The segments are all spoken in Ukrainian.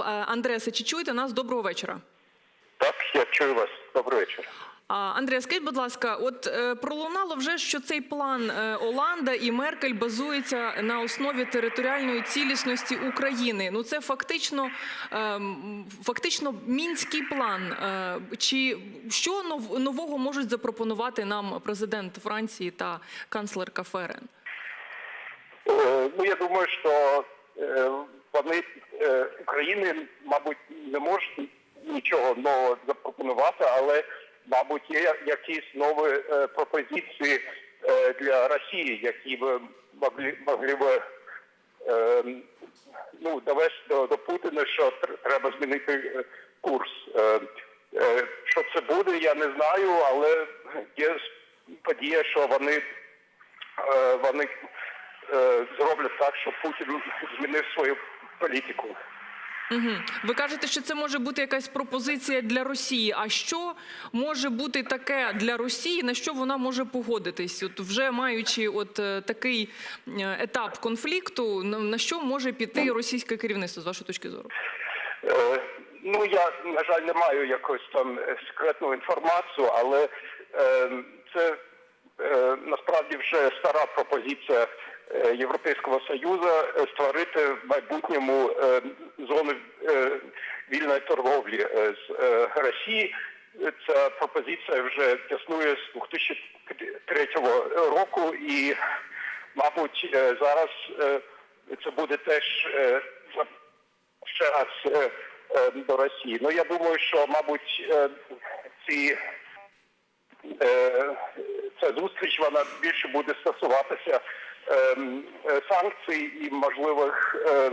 Е, Андреасе, чи чуєте нас? Доброго вечора. Так, я чую вас. Добрий вечір. А, Андреа, скажіть, будь ласка, от е, пролунало вже, що цей план е, Оланда і Меркель базується на основі територіальної цілісності України. Ну це фактично, фактично мінський план. Чи що нов- нового можуть запропонувати нам президент Франції та канцлерка Ферен? Ну, я думаю, що вони е, України, мабуть, не можуть нічого нового запропонувати, але, мабуть, є якісь нові е, пропозиції е, для Росії, які б могли, могли б е, ну, довести до, до Путіна, що тр- треба змінити е, курс. Е, Що це буде, я не знаю, але є подія, що вони вони зроблять так, щоб Путін змінив свою політику. Угу. Ви кажете, що це може бути якась пропозиція для Росії. А що може бути таке для Росії, на що вона може погодитись? От вже маючи от е, такий е, етап конфлікту, на, що може піти російське керівництво з вашої точки зору? Е, Ну я на жаль не маю якусь там секретну інформацію, але е, це е, насправді вже стара пропозиція Європейського Союзу е, створити в майбутньому е, зону е, вільної торговлі е, з е, Росії. Ця пропозиція вже існує з 2003 року і, мабуть, е, зараз е, це буде теж е, ще раз е, е, до Росії. Ну я думаю, що мабуть е, ці е, ця зустріч вона більше буде стосуватися е, е, санкцій і можливих е,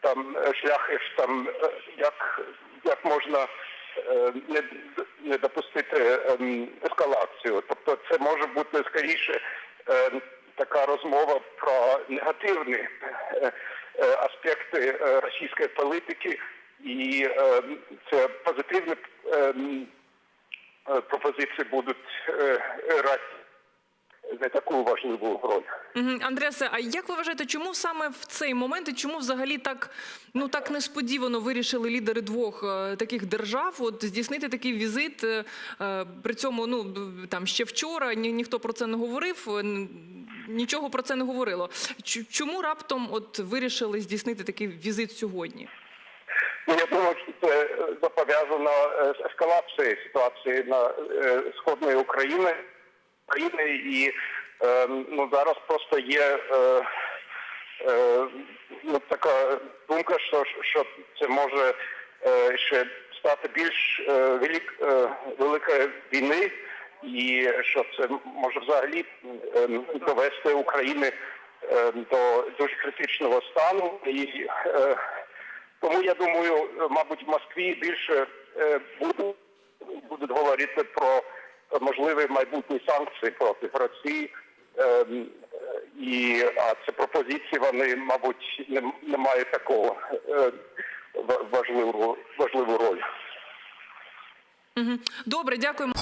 там е, шляхів там як, як можна не, не допустити ем, ескалацію. Тобто це може бути скоріше така розмова про негативні аспекти російської політики, і е, це позитивні пропозиції будуть е, грати не таку важливу роль. Андресе, а як ви вважаєте, чому саме в цей момент і чому взагалі так ну так несподівано вирішили лідери двох е, таких держав от здійснити такий візит? Е, е, при цьому ну там ще вчора ні, ніхто про це не говорив. е, Нічого про це не говорило. Чому раптом от вирішили здійснити такий візит сьогодні? Ну, я думаю, що це е, пов'язано е, з ескалацією ситуації на е, сходної України України. І е, ну зараз просто є е, е, ну, така думка, що, що це може е, ще стати більш е, велик, е, великої війни, і що це може взагалі е, довести України е, до дуже критичного стану. І е, тому я думаю, мабуть, в Москві більше е, будуть, будуть говорити про можливі майбутні санкції проти Росії. Ем, І а це пропозиції вони, мабуть, не, не мають такого е, ва- важливу важливу роль. Добре, дякуємо.